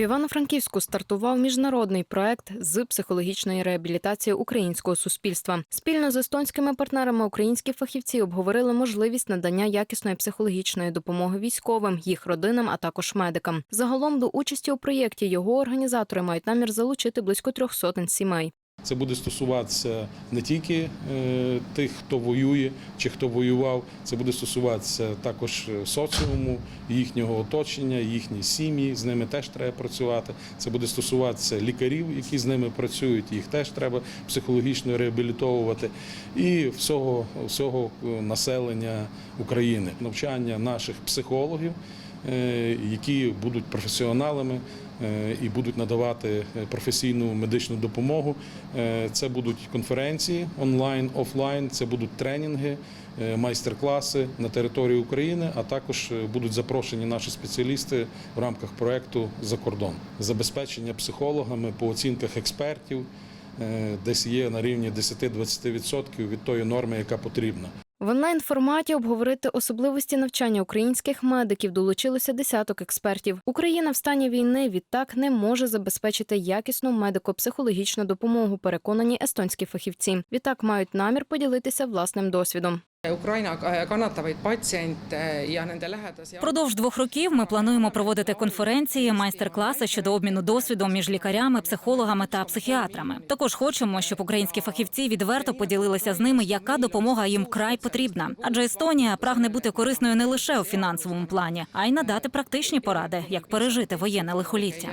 В Івано-Франківську стартував міжнародний проект з психологічної реабілітації українського суспільства. Спільно з естонськими партнерами українські фахівці обговорили можливість надання якісної психологічної допомоги військовим, їх родинам, а також медикам. Загалом до участі у проєкті його організатори мають намір залучити близько трьох сотень сімей. Це буде стосуватися не тільки е, тих, хто воює чи хто воював, це буде стосуватися також е, соціуму, їхнього оточення, їхні сім'ї. З ними теж треба працювати. Це буде стосуватися лікарів, які з ними працюють. Їх теж треба психологічно реабілітовувати, і всього, всього е, населення України. Навчання наших психологів, які будуть професіоналами е, і будуть надавати е, професійну медичну допомогу. Е, Це будуть конференції онлайн, офлайн, це будуть тренінги, е, майстер-класи на території України, а також е, будуть запрошені наші спеціалісти в рамках проекту за кордон. Забезпечення психологами по оцінках експертів е, десь є на рівні 10-20% від тої норми, яка потрібна. В онлайн форматі обговорити особливості навчання українських медиків долучилося десяток експертів. Україна в стані війни відтак не може забезпечити якісну медико-психологічну допомогу. Переконані естонські фахівці. Відтак мають намір поділитися власним досвідом. Ukraina äh, kannatavaid patsiente ja nende lähedasi. Впродовж двох років ми плануємо проводити конференції, майстер-класи щодо обміну досвідом між лікарями, психологами та психіатрами. Також хочемо, щоб українські фахівці відверто поділилися з ними, яка допомога їм вкрай потрібна. Адже Естонія прагне бути корисною не лише у фінансовому плані, а й надати практичні поради, як пережити воєнне лихоліття.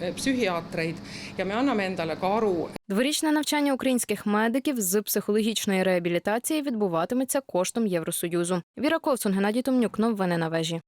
äh, psühhiaatreid ja me Дворічне навчання українських медиків з психологічної реабілітації відбуватиметься коштом Євросоюзу. Віра Ковсун, Геннадій Томнюк. Новини на вежі.